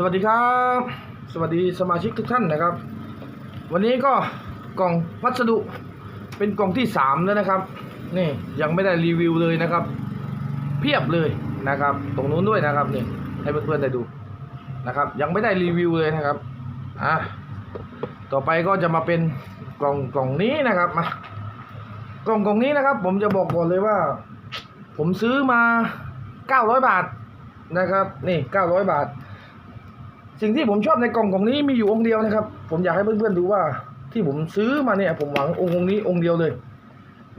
สวัสดีครับ สวัสดีสมาชิกทุกท่านนะครับ วันนี้ก็กล่องพัสดุเป็นกล่องที่สามแล้วนะครับนี่ยังไม่ได้รีวิวเลยนะครับ เพียบเลยนะครับ ตรงนู้นด้วยนะครับนี่ให้เพื่อนๆได้ดูนะครับ ยังไม่ได้รีวิวเลยนะครับอะต่อไปก็จะมาเป็นกล่องกล่องนี้นะครับมากล่องกล่องนี้นะครับ ผมจะบอกก่อนเลยว่า ผมซื้อมา 900 บาทนะครับ นี่ 900 บาท สิ่งที่ผมชอบในกล่องกล่องนี้มีอยู่องค์เดียวนะครับ ผมอยากให้เพื่อนๆดูว่าที่ผมซื้อมาเนี่ย ผมหวังองค์องค์นี้องค์เดียวเลย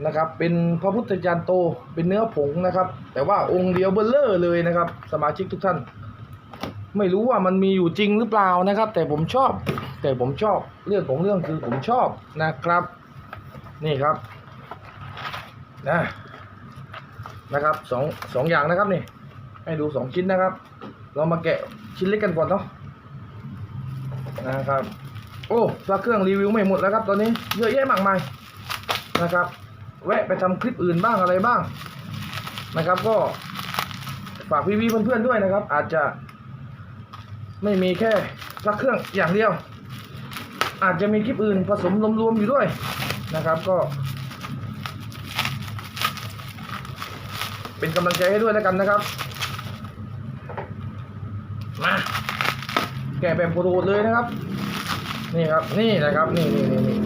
นะครับ เป็นพระพุทธจารย์โตเป็นเนื้อผงนะครับ แต่ว่าองค์เดียวเบลเลอร์เลยนะครับ สมาชิกทุกท่าน ไม่รู้ว่ามันมีอยู่จริงหรือเปล่านะครับ แต่ผมชอบ แต่ผมชอบเรื่องของเรื่องคือผมชอบนะครับ นี่ครับนะนะครับสองสองอย่างนะครับนี่ให้ดูสองชิ้นนะครับ เรามาแกะชิ้นเล็กกันก่อนเนาะ นะครับ โอ้พระเครื่องรีวิวไม่หมดแล้วครับตอนนี้เยอะแยะมากมายนะครับ แวะไปทำคลิปอื่นบ้างอะไรบ้างนะครับ ก็ฝากพี่ๆเพื่อนๆด้วยนะครับ อาจจะ ไม่มีแค่พระเครื่องอย่างเดียว อาจจะมีคลิปอื่นผสมรวมๆอยู่ด้วยนะครับก็ เป็นกำลังใจให้ด้วยแล้วกันนะครับ มา แกะแบบโปรโตเลยนะครับ นี่ครับ นี่นะครับ นี่นี่นี่นี่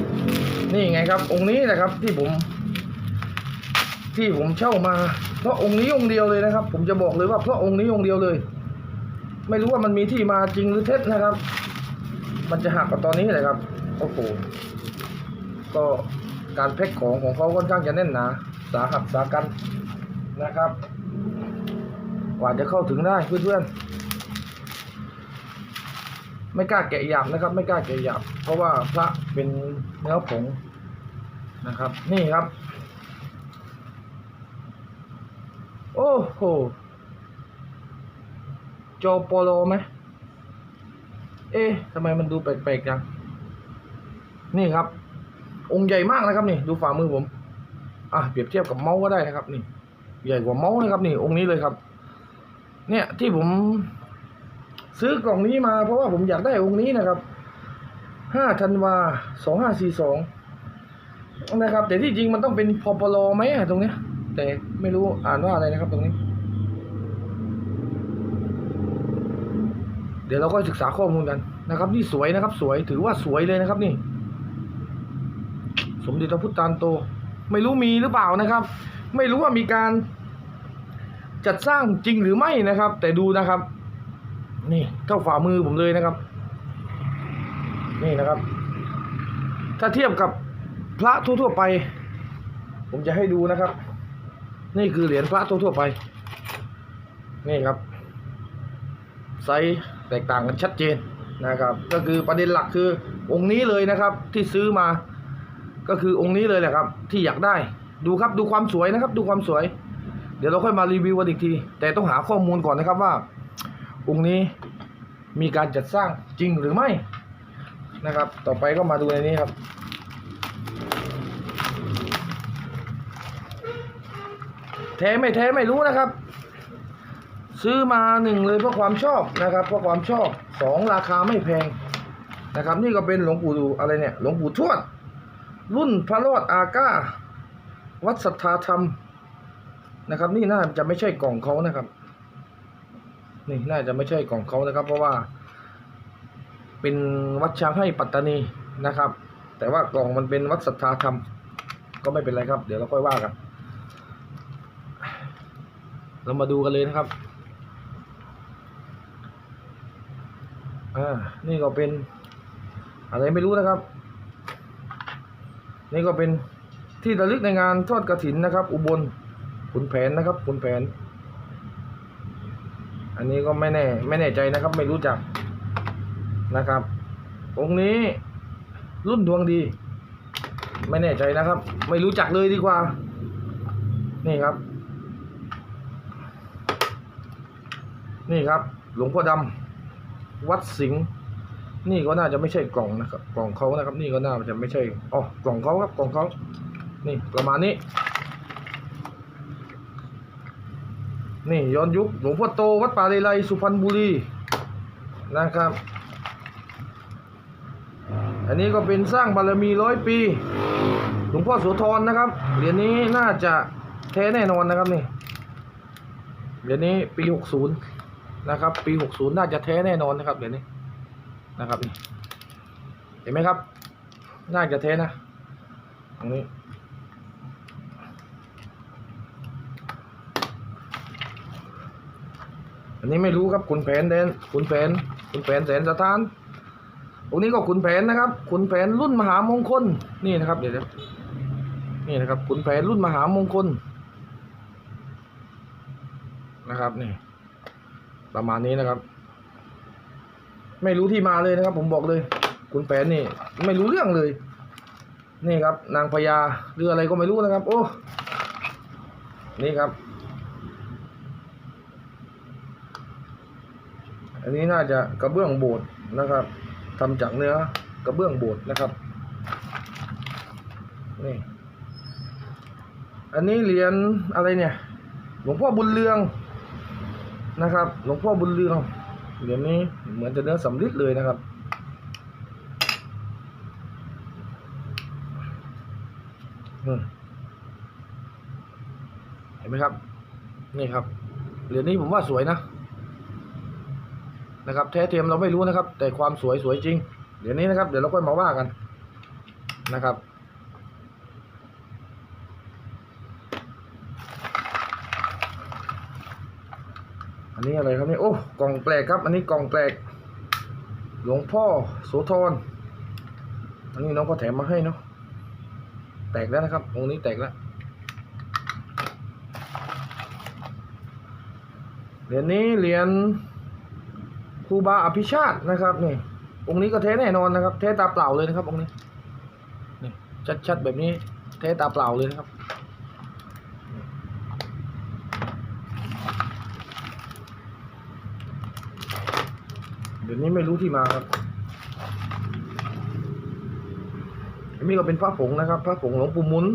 นี่ไงครับ องค์นี้นะครับที่ผม ที่ผมเช่ามา เพราะองค์นี้องค์เดียวเลยนะครับ ผมจะบอกเลยว่าเพราะองค์นี้องค์เดียวเลย ไม่รู้ว่ามันมีที่มาจริงหรือเท็จนะครับ มันจะหักกับตอนนี้เลยครับโอ้โหก็การแพ็คของของเขาค่อนข้างจะแน่นหนาสาหัสสากันนะครับกว่าจะเข้าถึงได้เพื่อนๆ ไม่กล้าแกะหยาบนะครับ ไม่กล้าแกะหยาบเพราะว่าพระเป็นเนื้อผงนะครับ นี่ครับ โอ้โหโจโปโลไหมเอ๊ะทำไมมันดูแปลกๆจังนี่ครับ องค์ใหญ่มากนะครับนี่ ดูฝ่ามือผมอะเปรียบเทียบกับเมาส์ก็ได้นะครับ นี่ ใหญ่กว่าเมาส์นะครับ นี่องค์นี้เลยครับ เนี่ยที่ผม ซื้อกล่องนี้มาเพราะว่าผมอยากได้องค์นี้นะครับห้าธันวาสองห้าสี่สองนะครับ แต่ที่จริงมันต้องเป็นพอปลอไหมตรงเนี้ย แต่ไม่รู้อ่านว่าอะไรนะครับ ตรงนี้ เดี๋ยวเราก็ศึกษาข้อมูลกันนะครับ นี่สวยนะครับ สวยถือว่าสวยเลยนะครับ นี่ สมเด็จพระพุทธารย์โต ไม่รู้มีหรือเปล่านะครับ ไม่รู้ว่ามีการ จัดสร้างจริงหรือไม่นะครับ แต่ดูนะครับ นี่เท่าฝ่ามือผมเลยนะครับ นี่นะครับ ถ้าเทียบกับพระทั่วๆไป ผมจะให้ดูนะครับ นี่คือเหรียญพระทั่วๆไป นี่ครับ ไซส์แตกต่างกันชัดเจนนะครับ ก็คือประเด็นหลักคือองค์นี้เลยนะครับ ที่ซื้อมา ก็คือองค์นี้เลยแหละครับ ที่อยากได้ดูครับดูความสวยนะครับ ดูความสวย เดี๋ยวเราค่อยมารีวิวกันอีกที แต่ต้องหาข้อมูลก่อนนะครับว่า องค์นี้มีการจัดสร้างจริงหรือไม่นะครับ ต่อไปก็มาดูในนี้ครับ แท้ไม่แท้ไม่รู้นะครับ ซื้อมาหนึ่งเลยเพราะความชอบนะครับเพราะความชอบสองราคาไม่แพงนะครับ นี่ก็เป็นหลวงปู่ดูอะไรเนี่ยหลวงปู่ทวด รุ่นพระรอดอาก้า วัดสัทธาธรรมนะครับ นี่น่าจะไม่ใช่กล่องเขานะครับ นี่น่าจะไม่ใช่กล่องเขานะครับ เพราะว่า เป็นวัดช้างให้ปัตตานีนะครับ แต่ว่ากล่องมันเป็นวัดสัทธาธรรม ก็ไม่เป็นไรครับ เดี๋ยวเราค่อยว่ากัน เรามาดูกันเลยนะครับอ่านี่ก็เป็น อะไรไม่รู้นะครับ นี่ก็เป็นที่ระลึกในงานทอดกระถินนะครับ อุบลขุนแผนนะครับขุนแผน นนี้ก็ไม่แน่ ไม่แน่ใจนะครับ ไม่รู้จักนะครับ องค์นี้รุ่นดวงดี ไม่แน่ใจนะครับ ไม่รู้จักเลยดีกว่า นี่ครับ นี่ครับ หลวงพ่อดำวัดสิงห์นี่ก็น่าจะไม่ใช่กล่องนะครับ กล่องเขานะครับ นี่ก็น่าจะไม่ใช่อ๋อกล่องเขาครับกล่องเขานี่ประมาณนี้ นี่ย้อนยุคหลวงพ่อโตวัดป่าเลไลสุพรรณบุรีนะครับ อันนี้ก็เป็นสร้างบารมีร้อยปี หลวงพ่อโสธรนะครับเหรียญนี้น่าจะแท้แน่นอนนะครับนี่เหรียญนี้ปีหกศูนย์นะครับ ปีหกศูนย์น่าจะแท้แน่นอนนะครับเหรียญนี้นะครับนี่เห็นไหมครับ น่าจะแท้นะตรงนี้ อันนี้ไม่รู้ครับขุนแผนแดนขุนแผนขุนแผนแสนสถานตรงนี้ก็ขุนแผนนะครับขุนแผนรุ่นมหามงคลนี่นะครับ เดี๋ยวเดี๋ยวนี่นะครับขุนแผนรุ่นมหามงคลนะครับนี่ประมาณนี้นะครับ ไม่รู้ที่มาเลยนะครับ ผมบอกเลยขุนแผนนี่ ไม่รู้เรื่องเลย นี่ครับ นางพญาหรืออะไรก็ไม่รู้นะครับ โอ้นี่ครับ อันนี้น่าจะกระเบื้องโบสถ์นะครับทำจากเนื้อกระเบื้องโบสถ์นะครับนี่อันนี้เหรียญอะไรเนี่ย หลวงพ่อบุญเรืองนะครับ หลวงพ่อบุญเรืองเหรียญนี้เหมือนจะเนื้อสำริดเลยนะครับเห็นไหมครับ นี่ครับเหรียญนี้ผมว่าสวยนะ นะครับแท้เทียมเราไม่รู้นะครับ แต่ความสวยสวยจริง เดี๋ยวนี้นะครับ เดี๋ยวเราค่อยมาว่ากันนะครับ อันนี้อะไรครับนี่โอ้กล่องแปลกครับ อันนี้กล่องแปลก หลวงพ่อโสธรอันนี้น้องก็แถมมาให้เนาะแตกแล้วนะครับองค์นี้แตกแล้วเหรียญนี้เหรียญ ครูบาอภิชาตินะครับนี่องค์นี้ก็แท้แน่นอนนะครับแท้ตาเปล่าเลยนะครับองค์นี้นี่ชัดๆแบบนี้แท้ตาเปล่าเลยนะครับเดี๋ยวนี้ไม่รู้ที่มาครับอันนี้ก็เป็นพระผงนะครับพระผงหลวงปู่มุน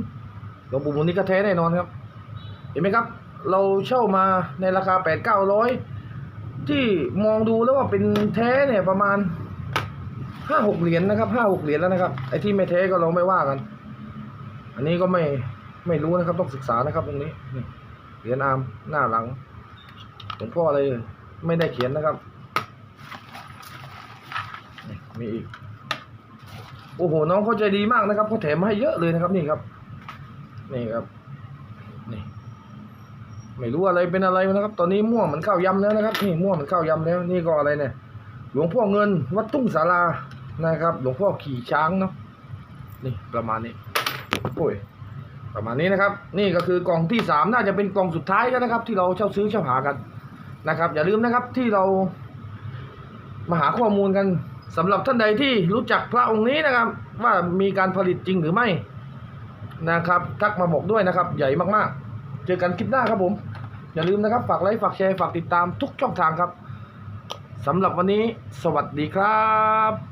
หลวงปู่มุนนี่ก็แท้แน่นอนครับ เห็นไหมครับ เราเช่ามาในราคาแปดเก้าร้อย ที่มองดูแล้วว่าเป็นแท้เนี่ยประมาณห้าหกเหรียญนะครับห้าหกเหรียญแล้วนะครับไอ้ที่ไม่แท้ก็เราไม่ว่ากัน อันนี้ก็ไม่ไม่รู้นะครับต้องศึกษานะครับตรงนี้เหรียญอามหน้าหลังหลวงพ่ออะไรไม่ได้เขียนนะครับนี่มีอีกโอ้โหน้องเขาใจดีมากนะครับเขาแถมมาให้เยอะเลยนะครับนี่ครับ นี่ครับนี่ ไม่รู้อะไรเป็นอะไรนะครับ ตอนนี้ม่วงมือนข้าวยำแล้วนะครับ นี่ม่วงมือนข้าวยำแล้ว นี่ก็อะไรเนี่ย หลวงพ่อเงินวัดทุ่งศาลานะครับ หลวงพ่อขี่ช้างเนาะนี่ประมาณนี้โอ้ยประมาณนี้นะครับ นี่ก็คือกล่องที่สามน่าจะเป็นกล่องสุดท้ายแล้วนะครับ ที่เราเช่าซื้อเช่าหากันนะครับ อย่าลืมนะครับที่เรามาหาข้อมูลกันสำหรับท่านใดที่รู้จักพระองค์นี้นะครับ ว่ามีการผลิตจริงหรือไม่นะครับ ทักมาบอกด้วยนะครับ ใหญ่มากๆ เจอกันคลิปหน้าครับผม อย่าลืมนะครับ ฝากไลค์ ฝากแชร์ ฝากติดตามทุกช่องทางครับสำหรับวันนี้ สวัสดีครับ